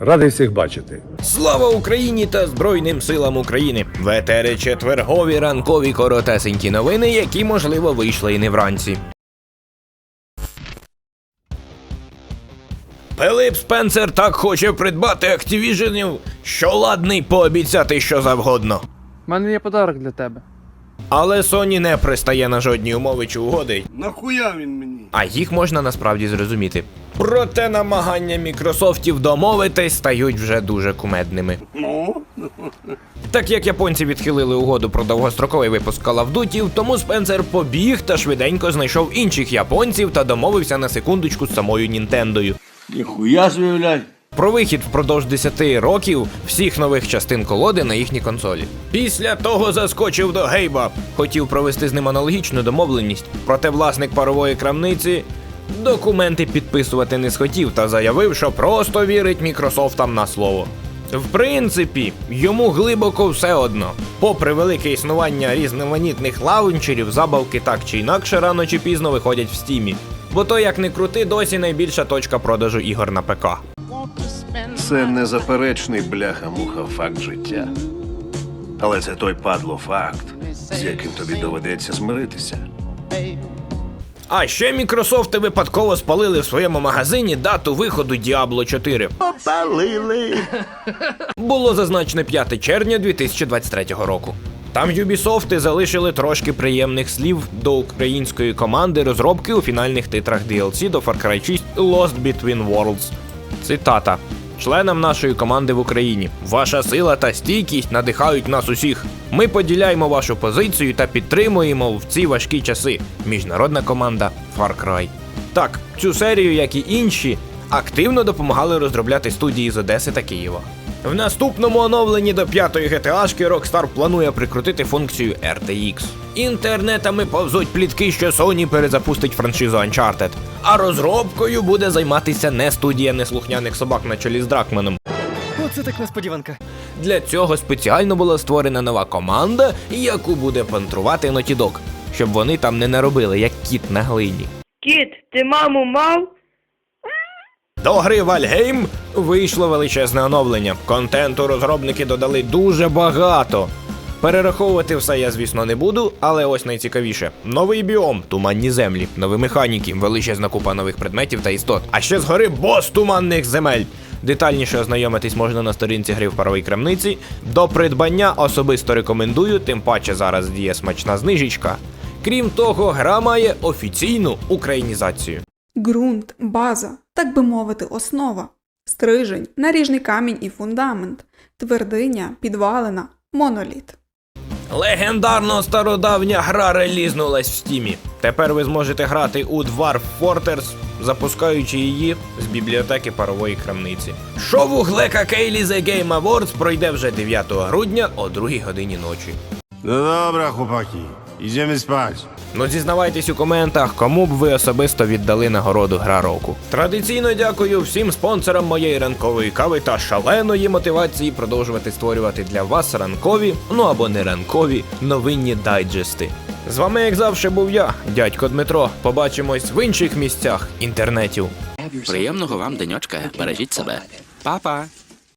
Радий всіх бачити. Слава Україні та Збройним силам України! В етері четвергові ранкові коротесенькі новини, які, можливо, вийшли і не вранці. Пилип Спенсер так хоче придбати Activision, що ладний пообіцяти що завгодно. У мене є подарок для тебе. Але Sony не пристає на жодні умови чи угоди, Нахуя він мені? а їх можна насправді зрозуміти. Проте намагання Мікрософтів домовитись стають вже дуже кумедними. Ну, Так як японці відхилили угоду про довгостроковий випуск Call of Duty, тому Спенсер побіг та швиденько знайшов інших японців та домовився на секундочку з самою Нінтендою. ніхуя блядь. Про вихід впродовж 10 років всіх нових частин колоди на їхній консолі. Після того заскочив до Гейба, хотів провести з ним аналогічну домовленість, проте власник парової крамниці документи підписувати не схотів та заявив, що просто вірить Мікрософтам на слово. В принципі, йому глибоко все одно. Попри велике існування різноманітних лаунчерів, забавки так чи інакше рано чи пізно виходять в стімі. Бо то, як не крути, досі найбільша точка продажу ігор на ПК. Це незаперечний бляха-муха факт життя. Але це той падло факт, з яким тобі доведеться змиритися. А ще Мікрософти випадково спалили в своєму магазині дату виходу Diablo 4. Попалили! Було зазначено 5 червня 2023 року. Там Юбісофти залишили трошки приємних слів до української команди розробки у фінальних титрах DLC до Far Cry 6 Lost Between Worlds. Цитата. Членам нашої команди в Україні. Ваша сила та стійкість надихають нас усіх. Ми поділяємо вашу позицію та підтримуємо в ці важкі часи. Міжнародна команда Far Cry. Так, цю серію, як і інші, активно допомагали розробляти студії з Одеси та Києва. В наступному оновленні до п'ятої GTA-шки Rockstar планує прикрутити функцію RTX. Інтернетами повзуть плітки, що Sony перезапустить франшизу Uncharted. А розробкою буде займатися не студія неслухняних собак на чолі з Дракманом. Оце так несподіванка. Для цього спеціально була створена нова команда, яку буде пантрувати Dog, щоб вони там не наробили, як кіт на глині. Кіт, ти маму мав? До гри Valheim вийшло величезне оновлення. Контенту розробники додали дуже багато. Перераховувати все я, звісно, не буду, але ось найцікавіше: новий біом, туманні землі, нові механіки, величезна купа нових предметів та істот. А ще згори бос туманних земель. Детальніше ознайомитись можна на сторінці гри в паровій крамниці. До придбання особисто рекомендую, тим паче зараз діє смачна знижечка. Крім того, гра має офіційну українізацію. Ґрунт, база, так би мовити, основа, стрижень, наріжний камінь і фундамент, твердиня, підвалина, моноліт. Легендарно стародавня гра релізнулась в стімі. Тепер ви зможете грати у Dwarf Fortress, запускаючи її з бібліотеки парової крамниці. Шоу Глека Кейлі The Game Awards пройде вже 9 грудня о 2 годині ночі. No dobra, chłopaki, idziemy spać. Ну зізнавайтесь у коментах, кому б ви особисто віддали нагороду гра року. Традиційно дякую всім спонсорам моєї ранкової кави та шаленої мотивації продовжувати створювати для вас ранкові, ну або не ранкові, новинні дайджести. З вами, як завжди, був я, дядько Дмитро. Побачимось в інших місцях інтернетів. Приємного вам денечка. Бережіть себе. Па-па.